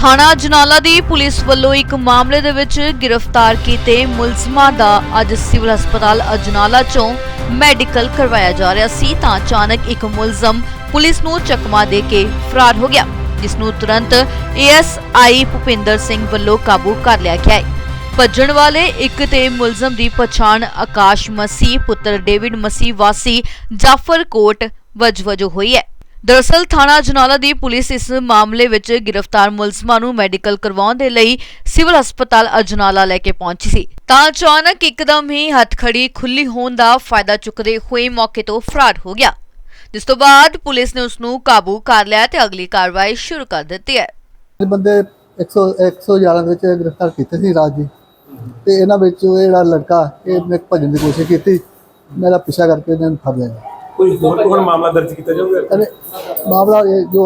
ਥਾਣਾ ਜਨਾਲਾ ਦੀ ਪੁਲਿਸ ਵੱਲੋਂ ਇੱਕ ਮਾਮਲੇ ਦੇ ਵਿੱਚ ਗ੍ਰਿਫਤਾਰ ਕੀਤੇ ਮੁਲਜ਼ਮਾਂ ਦਾ ਅੱਜ ਸਿਵਲ ਹਸਪਤਾਲ ਅਜਨਾਲਾ ਚੋਂ ਮੈਡੀਕਲ ਕਰਵਾਇਆ ਜਾ ਰਿਹਾ ਸੀ, ਤਾਂ ਅਚਾਨਕ ਇੱਕ ਮੁਲਜ਼ਮ ਪੁਲਿਸ ਨੂੰ ਚਕਮਾ ਦੇ ਕੇ ਫਰਾਰ ਹੋ ਗਿਆ, ਜਿਸ ਨੂੰ ਤੁਰੰਤ ਏਐਸਆਈ ਭੁਪਿੰਦਰ ਸਿੰਘ ਵੱਲੋਂ ਕਾਬੂ ਕਰ ਲਿਆ ਗਿਆ ਹੈ। ਭੱਜਣ ਵਾਲੇ ਇੱਕ ਤੇ ਮੁਲਜ਼ਮ ਦੀ ਪਛਾਣ ਆਕਾਸ਼ ਮਸੀਹ, ਪੁੱਤਰ ਡੇਵਿਡ ਮਸੀਹ ਵਾਸੀ ਜਾਫਰ ਕੋਟ ਵਜ ਵਜੋਂ ਹੋਈ ਹੈ। ਦਰਅਸਲ ਥਾਣਾ ਜਨਾਲਾ ਦੀ ਪੁਲਿਸ ਇਸ ਮਾਮਲੇ ਵਿੱਚ ਗ੍ਰਿਫਤਾਰ ਮੁਲਜ਼ਮਾਂ ਨੂੰ ਮੈਡੀਕਲ ਕਰਵਾਉਣ ਦੇ ਲਈ ਸਿਵਲ ਹਸਪਤਾਲ ਅਜਨਾਲਾ ਲੈ ਕੇ ਪਹੁੰਚੀ ਸੀ। ਤਾਂ ਅਚਾਨਕ ਇੱਕਦਮ ਹੀ ਹੱਥਖੜੀ ਖੁੱਲੀ ਹੋਣ ਦਾ ਫਾਇਦਾ ਚੁੱਕਦੇ ਹੋਏ ਮੌਕੇ ਤੋਂ ਫਰਾਰ ਹੋ ਗਿਆ। ਜਿਸ ਤੋਂ ਬਾਅਦ ਪੁਲਿਸ ਨੇ ਉਸ ਨੂੰ ਕਾਬੂ ਕਰ ਲਿਆ ਤੇ ਅਗਲੀ ਕਾਰਵਾਈ ਸ਼ੁਰੂ ਕਰ ਦਿੱਤੀ ਹੈ। ਇਹ ਬੰਦੇ 100 111 ਦੇ ਵਿੱਚ ਗ੍ਰਿਫਤਾਰ ਕੀਤੇ ਸੀ ਰਾਜ ਜੀ। ਤੇ ਇਹਨਾਂ ਵਿੱਚ ਇਹ ਜਿਹੜਾ ਲੜਕਾ, ਇਹ ਭੱਜਣ ਦੀ ਕੋਸ਼ਿਸ਼ ਕੀਤੀ। ਮੇਰਾ ਪਿੱਛਾ ਕਰਕੇ ਇਹਨਾਂ ਨੂੰ ਫੜ ਲਿਆ ਕੋਈ ਹੋਰ ਹੁਣ ਮਾਮਲਾ ਦਰਜ ਕੀਤਾ ਜਾਊਗਾ? ਅਰੇ ਮਾਮਲਾ ਇਹ ਜੋ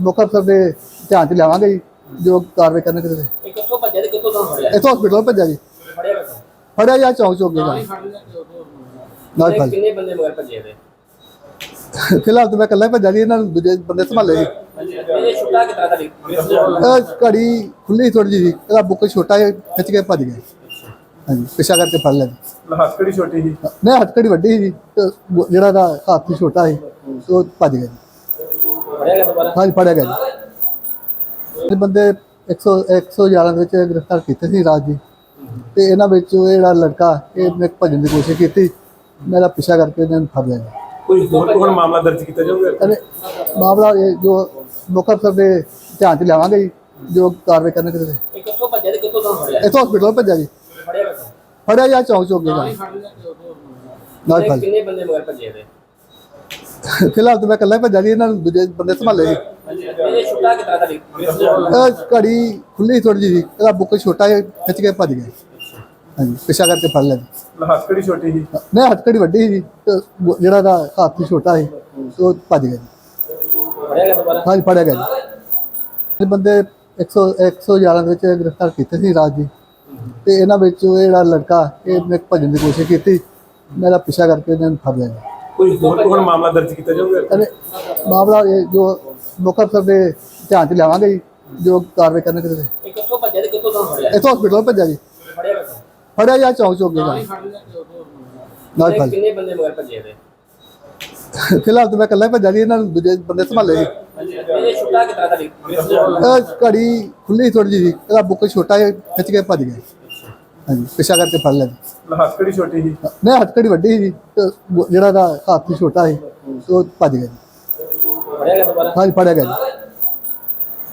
ਮੁੱਖ ਅਫਸਰ ਦੇ ਧਿਆਨ ਚ ਲਿਆਵਾਂਗੇ ਜੀ ਜੋ ਕਾਰਵਾਈ ਕਰਨਗੇ ਤੇ ਇਹ ਕਿੱਥੋਂ ਭੱਜਿਆ ਤੇ ਕਿੱਥੋਂ ਤੁਹਾਨੂੰ ਫੜਿਆ? ਇੱਥੋਂ ਹਸਪੀਟਲ ਭੱਜਿਆ ਜੀ। ਫੜਿਆ ਕਿੱਥੋਂ? ਫੜਿਆ ਜਾਂ ਚੌਂਕ ਚੌਕ ਗਿਆ ਨਾਲ ਫੜ ਕਿੰਨੇ ਬੰਦੇ ਮਗਰ ਭੱਜੇ ਇਹਦੇ ਫਿਲਹਾਲ ਤਾਂ ਮੈਂ ਇਕੱਲਾ ਹੀ ਭੱਜਾ ਜੀ ਇਹਨਾਂ ਨੂੰ ਦੂਜੇ ਬੰਦੇ ਸੰਭਾਲੇ ਸੀ ਇਹ ਛੁੱਟਾ ਕਿਤਰਾ ਦਾ ਲਈ ਇਹ ਘੜੀ ਖੁੱਲੀ ਥੋੜੀ ਜਿਹੀ ਇਹਦਾ ਬੁੱਕ ਛੋਟਾ ਜਿਹਾ ਖਿੱਚ ਕੇ ਭੱਜ ਗਏ ਹਾਂਜੀ ਪਿੱਛਾ ਕਰਕੇ ਫੜ ਲਿਆ ਜੀ। ਹੱਥ ਕਿਹੜੀ ਛੋਟੀ ਸੀ? ਨਹੀਂ ਹੱਥਕੜੀ ਵੱਡੀ ਸੀ ਤੇ ਜਿਹੜਾ ਦਾ ਹੱਥ ਛੋਟਾ ਸੀ ਉਹ ਭੱਜ ਗਿਆ ਜੀ। ਫੜਿਆ ਗਿਆ ਦੁਬਾਰਾ? ਹਾਂਜੀ ਫੜਿਆ ਗਿਆ ਜੀ। ਇਹ ਬੰਦੇ 100 111 ਦੇ ਵਿੱਚ ਗ੍ਰਿਫਤਾਰ ਕੀਤੇ ਸੀ ਰਾਜ ਜੀ। ਤੇ ਇਹਨਾਂ ਵਿੱਚ ਇਹ ਜਿਹੜਾ ਲੜਕਾ ਇਹ ਨੇ ਭੱਜਣ ਦੀ ਕੋਸ਼ਿਸ਼ ਕੀਤੀ। ਮੇਰਾ ਪਿੱਛਾ ਕਰਕੇ ਇਹਨਾਂ ਨੂੰ ਫੜ ਲਿਆ ਕੋਈ ਹੋਰ ਹੁਣ ਮਾਮਲਾ ਦਰਜ ਕੀਤਾ ਜਾਊਗਾ? ਮਾਮਲਾ ਇਹ ਜੋ ਮੁੱਖ ਅਫਸਰ ਦੇ ਧਿਆਨ ਚ ਲਿਆਵਾਂਗੇ ਜੀ ਜੋ ਕਾਰਵਾਈ ਕਰਨਗੇ ਤੇ। ਇਹ ਕਿੱਥੋਂ ਭੱਜਿਆ ਤੇ ਕਿੱਥੋਂ ਤੁਹਾਨੂੰ ਫੜਿਆ? ਇੱਥੋਂ ਹਸਪੀਟਲ ਭੱਜਿਆ ਜੀ। ਫੜਿਆ ਜਾਂ ਚੌਂਕ ਚੌਕ ਗਿਆ ਨਾਲ ਫੜ ਕਿੰਨੇ ਬੰਦੇ ਮਗਰ ਭੱਜੇ ਇਹਦੇ ਫਿਲਹਾਲ ਤਾਂ ਮੈਂ ਇਕੱਲਾ ਹੀ ਭੱਜਾ ਜੀ ਇਹਨਾਂ ਨੂੰ ਦੂਜੇ ਬੰਦੇ ਸੰਭਾਲੇ ਸੀ ਇਹ ਛੁੱਟਾ ਕਿਤਰਾ ਦਾ ਇਹ ਘੜੀ ਖੁੱਲੀ ਥੋੜੀ ਜਿਹੀ ਇਹਦਾ ਬੁੱਕ ਛੋਟਾ ਜਿਹਾ ਖਿੱਚ ਕੇ ਭੱਜ ਗਏ ਹਾਂਜੀ ਪਿੱਛਾ ਕਰਕੇ ਫੜ ਲਿਆ ਜੀ। ਹੱਥ ਕਿਹੜੀ ਛੋਟੀ ਸੀ? ਨਹੀਂ ਹੱਥਕੜੀ ਵੱਡੀ ਸੀ ਜਿਹੜਾ ਦਾ ਹੱਥ ਛੋਟਾ ਸੀ ਉਹ ਭੱਜ ਗਿਆ ਜੀ। ਗਿਆ ਹਾਂਜੀ ਫੜਿਆ ਗਿਆ ਜੀ। ਇਹ ਬੰਦੇ 100 111 ਦੇ ਵਿੱਚ ਗ੍ਰਿਫਤਾਰ ਕੀਤੇ ਸੀ ਰਾਜ ਜੀ। ਤੇ ਇਹਨਾਂ ਵਿੱਚ ਇਹ ਜਿਹੜਾ ਲੜਕਾ ਇਹ ਨੇ ਭੱਜਣ ਦੀ ਕੋਸ਼ਿਸ਼ ਕੀਤੀ। ਮੇਰਾ ਪਿੱਛਾ ਕਰਕੇ ਇਹਨਾਂ ਨੂੰ ਫੜ ਲਿਆ। ਜੀ ਕੋਈ ਹੋਰ ਹੁਣ ਮਾਮਲਾ ਦਰਜ ਕੀਤਾ ਜਾਊਗਾ? ਅਰੇ ਮਾਮਲਾ ਇਹ ਜੋ ਮੁੱਖ ਅਫਸਰ ਦੇ ਧਿਆਨ ਚ ਲਿਆਵਾਂਗੇ ਜੀ ਜੋ ਕਾਰਵਾਈ ਕਰਨਗੇ ਤੇ। ਇਹ ਕਿੱਥੋਂ ਭੱਜਿਆ ਤੇ ਕਿੱਥੋਂ ਤੁਹਾਨੂੰ ਫੜਿਆ? ਇੱਥੋਂ ਹਸਪੀਟਲ ਭੱਜਿਆ ਜੀ। ਫੜਿਆ ਕਿੱਥੋਂ? ਫੜਿਆ ਜਾਂ ਚੌਂਕ ਚੌਕ ਗਿਆ। ਨਾਲ ਫੜ ਕਿੰਨੇ ਬੰਦੇ ਮਗਰ ਭੱਜੇ ਇਹਦੇ ਫਿਲਹਾਲ ਤਾਂ ਮੈਂ ਇਕੱਲਾ ਹੀ ਭੱਜਾ ਜੀ ਇਹਨਾਂ ਨੂੰ ਦੂਜੇ ਬੰਦੇ ਸੰਭਾਲੇ ਸੀ ਇਹ ਛੁੱਟਾ ਦਾ ਘੜੀ ਖੁੱਲੀ ਥੋੜੀ ਜਿਹੀ। ਇਹਦਾ ਬੁੱਕ ਛੋਟਾ ਜਿਹਾ ਖਿੱਚ ਕੇ ਭੱਜ ਗਏ ਹਾਂਜੀ ਪਿੱਛਾ ਕਰਕੇ ਫੜ ਲਿਆ। ਜੀ ਹੱਥ ਕਿਹੜੀ ਛੋਟੀ ਸੀ? ਨਹੀਂ ਹੱਥਕੜੀ ਵੱਡੀ ਸੀ। ਜਿਹੜਾ ਦਾ ਹੱਥ ਛੋਟਾ ਸੀ ਉਹ ਭੱਜ ਗਿਆ ਜੀ। ਫੜਿਆ ਗਿਆ ਦੁਬਾਰਾ? ਹਾਂਜੀ ਫੜਿਆ ਗਿਆ ਜੀ।